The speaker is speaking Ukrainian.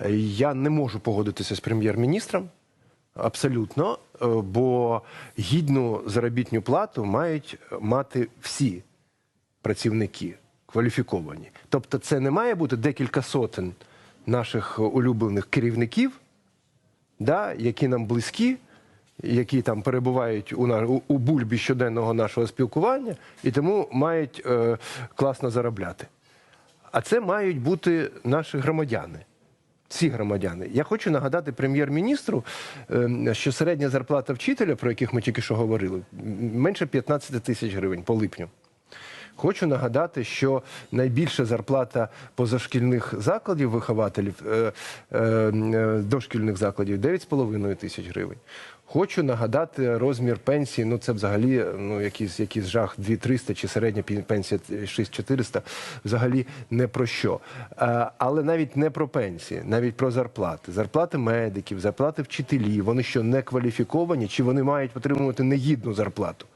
Е, Я не можу погодитися з прем'єр-міністром. Абсолютно, е, бо гідну заробітну плату мають мати всі працівники кваліфіковані. Тобто, це не має бути декілька сотень наших улюблених керівників, да, які нам близькі, які там перебувають у, на, у, у бульбі щоденного нашого спілкування, і тому мають е, класно заробляти. А це мають бути наші громадяни. Всі громадяни. Я хочу нагадати прем'єр-міністру, е, що середня зарплата вчителя, про яких ми тільки що говорили, менше 15 тисяч гривень по липню. Хочу нагадати, що найбільша зарплата позашкільних закладів вихователів, е, е, е, дошкільних закладів 9,5 тисяч гривень. Хочу нагадати розмір пенсії. Ну це взагалі ну якийсь, якийсь жах 2300 чи середня пенсія 6400 взагалі не про що. Але навіть не про пенсії, навіть про зарплати. Зарплати медиків, зарплати вчителів. Вони що не кваліфіковані, чи вони мають отримувати негідну зарплату?